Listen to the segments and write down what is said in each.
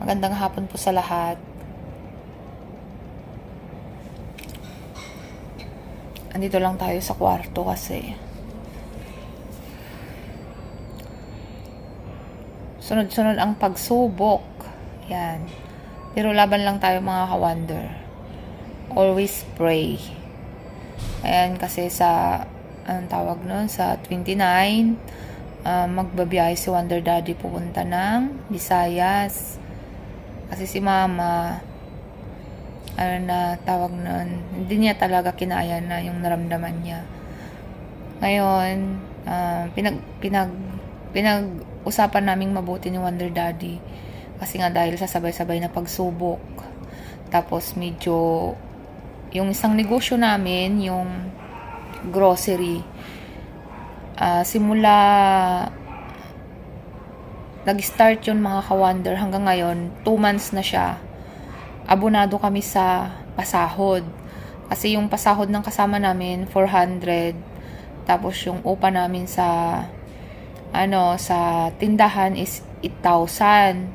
Magandang hapon po sa lahat. Andito lang tayo sa kwarto kasi sunod-sunod ang pagsubok. Yan. Pero laban lang tayo mga ka-wonder. Always pray. Ayan, kasi sa, anong tawag nun, sa 29, uh, magbabiyahe si Wonder Daddy pupunta ng Visayas. Kasi si Mama, ano na tawag nun, hindi niya talaga kinaya na yung naramdaman niya. Ngayon, uh, pinag, pinag, pinag-usapan naming mabuti ni Wonder Daddy. Kasi nga dahil sa sabay-sabay na pagsubok. Tapos medyo, yung isang negosyo namin, yung grocery, uh, simula nag-start yun mga ka-wonder hanggang ngayon, 2 months na siya. Abonado kami sa pasahod. Kasi yung pasahod ng kasama namin, 400. Tapos yung upa namin sa ano, sa tindahan is 8,000.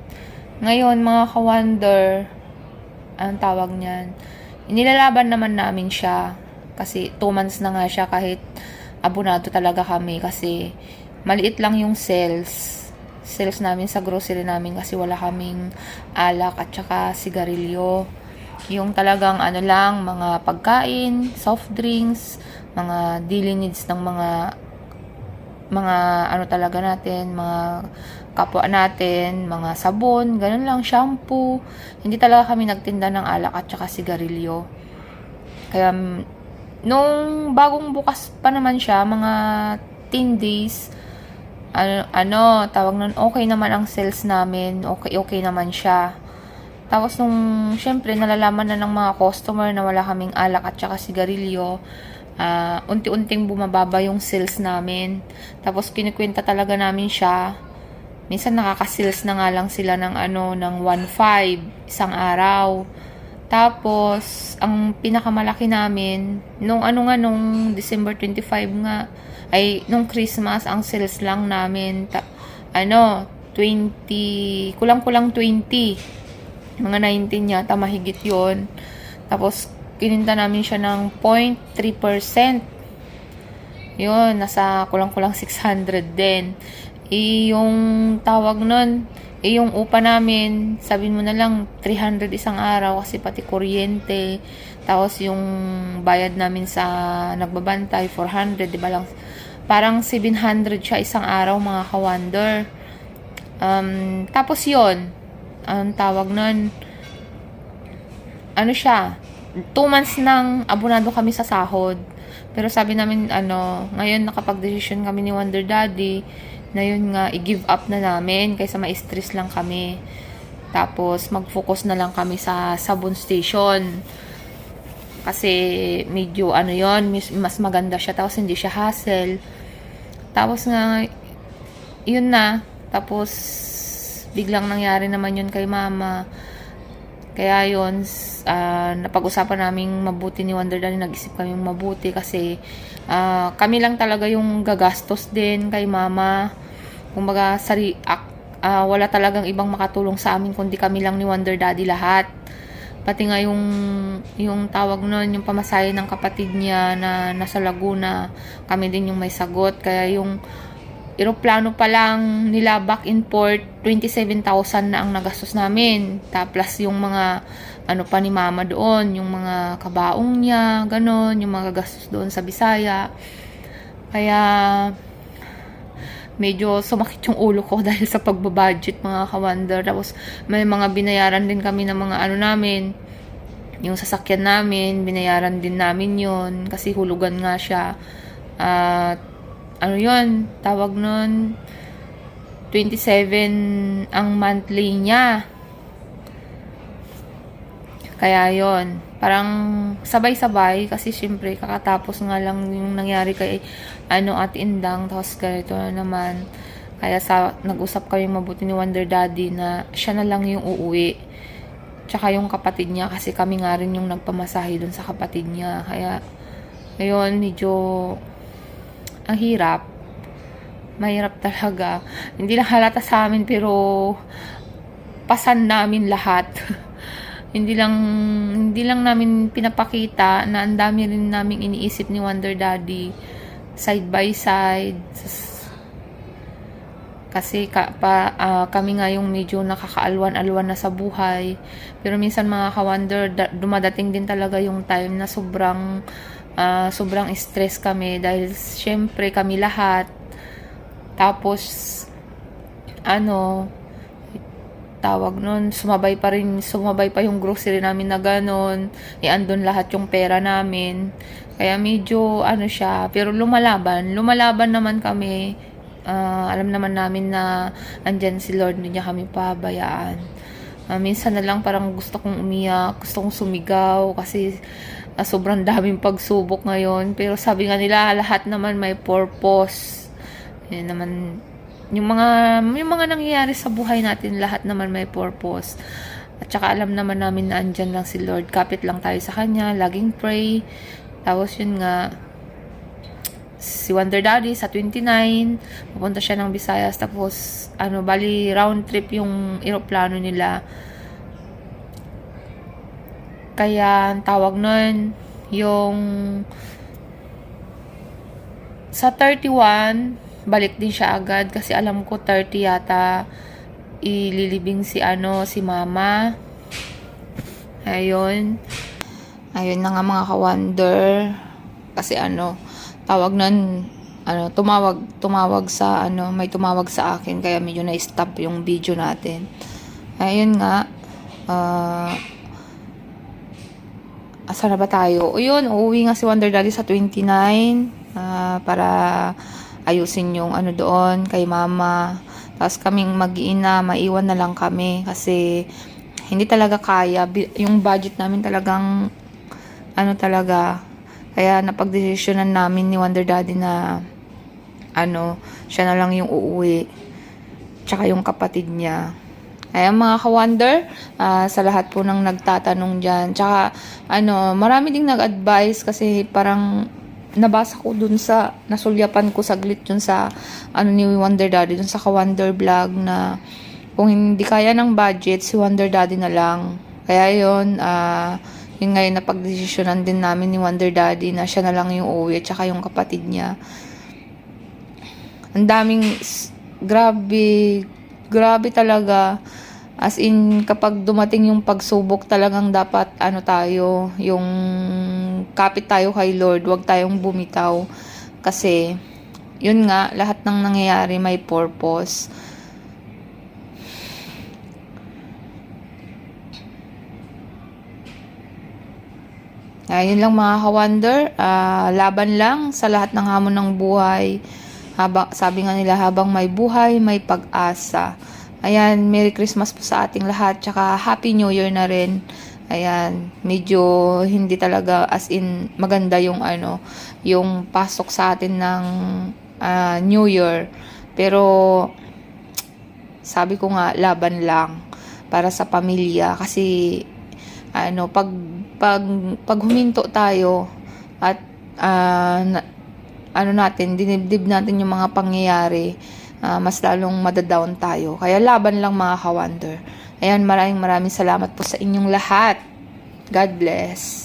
Ngayon, mga ka-wonder, anong tawag niyan? Inilalaban naman namin siya. Kasi 2 months na nga siya kahit abonado talaga kami kasi maliit lang yung sales sales namin sa grocery namin kasi wala kaming alak at saka sigarilyo. Yung talagang ano lang, mga pagkain, soft drinks, mga daily needs ng mga mga ano talaga natin, mga kapwa natin, mga sabon, ganun lang, shampoo. Hindi talaga kami nagtinda ng alak at saka sigarilyo. Kaya nung bagong bukas pa naman siya, mga 10 days, ano, ano, tawag nun, okay naman ang sales namin, okay, okay naman siya. Tapos nung, syempre, nalalaman na ng mga customer na wala kaming alak at saka sigarilyo, uh, unti-unting bumababa yung sales namin. Tapos kinikwenta talaga namin siya. Minsan nakaka-sales na nga lang sila ng ano, ng 1.5 isang araw. Tapos, ang pinakamalaki namin, nung ano nga, nung December 25 nga, ay nung Christmas ang sales lang namin ta, ano 20 kulang-kulang 20 mga 19 yata mahigit yon tapos kininta namin siya ng 0.3% yun nasa kulang-kulang 600 din. Eh, yung tawag nun eh, yung upa namin, sabihin mo na lang, 300 isang araw kasi pati kuryente. Tapos yung bayad namin sa nagbabantay, 400, di ba lang? Parang 700 siya isang araw, mga ka-wonder. Um, tapos yon ang tawag nun, ano siya, 2 months nang abonado kami sa sahod. Pero sabi namin, ano, ngayon nakapag-decision kami ni Wonder Daddy, na yun nga, i-give up na namin kaysa ma-stress lang kami. Tapos, mag-focus na lang kami sa sabon station. Kasi, medyo, ano yon mas maganda siya. Tapos, hindi siya hassle. Tapos nga, yun na. Tapos, biglang nangyari naman yun kay mama. Kaya yun, uh, napag-usapan namin mabuti ni Wonder Daddy, nag-isip kami mabuti kasi uh, kami lang talaga yung gagastos din kay mama kumbaga sari, uh, wala talagang ibang makatulong sa amin kundi kami lang ni Wonder Daddy lahat. Pati nga yung, yung tawag nun, yung pamasahe ng kapatid niya na nasa Laguna, kami din yung may sagot. Kaya yung eroplano pa lang nila back in port, 27,000 na ang nagastos namin. Tapos yung mga ano pa ni mama doon, yung mga kabaong niya, ganon, yung mga gastos doon sa Bisaya. Kaya medyo sumakit yung ulo ko dahil sa pagbabudget mga ka-wonder. Tapos may mga binayaran din kami ng mga ano namin, yung sasakyan namin, binayaran din namin yon kasi hulugan nga siya. At uh, ano yon tawag nun, 27 ang monthly niya. Kaya yon parang sabay-sabay kasi syempre kakatapos nga lang yung nangyari kay ano at Indang tapos ganito na naman. Kaya sa nag-usap kami mabuti ni Wonder Daddy na siya na lang yung uuwi. Tsaka yung kapatid niya kasi kami nga rin yung nagpamasahe dun sa kapatid niya. Kaya ngayon medyo ang hirap mahirap talaga. Hindi lang halata sa amin pero pasan namin lahat. hindi lang hindi lang namin pinapakita na ang dami rin naming iniisip ni Wonder Daddy side by side. Kasi ka, pa, ah, kami nga yung medyo nakakaalwan-alwan na sa buhay. Pero minsan mga ka-wonder, da- dumadating din talaga yung time na sobrang ah, sobrang stress kami dahil syempre kami lahat. Tapos ano, tawag nun, sumabay pa rin, sumabay pa yung grocery namin na ganon, iandon lahat yung pera namin. Kaya medyo, ano siya, pero lumalaban, lumalaban naman kami, Ah, alam naman namin na andyan si Lord, hindi niya kami pabayaan. Ah, minsan na lang parang gusto kong umiyak, gusto kong sumigaw kasi ah, sobrang daming pagsubok ngayon. Pero sabi nga nila, lahat naman may purpose. Yan naman, yung mga, yung mga nangyayari sa buhay natin, lahat naman may purpose. At saka alam naman namin na andyan lang si Lord. Kapit lang tayo sa Kanya, laging pray. Tapos yun nga, si Wonder Daddy sa 29, pupunta siya ng Visayas. Tapos, ano, bali round trip yung eroplano nila. Kaya, ang tawag nun, yung sa 31, balik din siya agad kasi alam ko 30 yata ililibing si ano, si mama. Ayun. Ayun na nga mga ka-wonder. Kasi ano, tawag nun, ano, tumawag, tumawag sa, ano, may tumawag sa akin, kaya medyo na-stop yung video natin. Ayun nga, ah, asa na ba tayo? O yun, uuwi nga si Wonder Daddy sa 29, ah, para ayusin yung ano doon, kay mama. Tapos kaming mag-iina, maiwan na lang kami, kasi hindi talaga kaya, yung budget namin talagang, ano talaga, kaya napagdesisyonan namin ni Wonder Daddy na ano, siya na lang yung uuwi. Tsaka yung kapatid niya. Kaya mga ka-wonder, ah, sa lahat po ng nagtatanong dyan. Tsaka, ano, marami ding nag-advise kasi parang nabasa ko dun sa, nasulyapan ko saglit dun sa, ano ni Wonder Daddy, dun sa ka-wonder vlog na kung hindi kaya ng budget, si Wonder Daddy na lang. Kaya yun, ah, yun ngayon napagdesisyonan din namin ni Wonder Daddy na siya na lang yung uuwi at saka yung kapatid niya. Ang daming, grabe, grabe talaga. As in, kapag dumating yung pagsubok, talagang dapat, ano tayo, yung kapit tayo kay Lord, wag tayong bumitaw. Kasi, yun nga, lahat ng nangyayari may purpose. Ayun lang mga ka-wonder, Ah, laban lang sa lahat ng hamon ng buhay. Habang, sabi nga nila, habang may buhay, may pag-asa. Ayan, Merry Christmas po sa ating lahat. Tsaka Happy New Year na rin. Ayan, medyo hindi talaga as in maganda yung ano, yung pasok sa atin ng ah, New Year. Pero sabi ko nga laban lang para sa pamilya kasi ano pag pag pag huminto tayo at ah, na- ano natin dinibdib natin yung mga pangyayari ah, mas lalong madadown tayo. Kaya laban lang mga ka-wonder. Ayan maraming maraming salamat po sa inyong lahat. God bless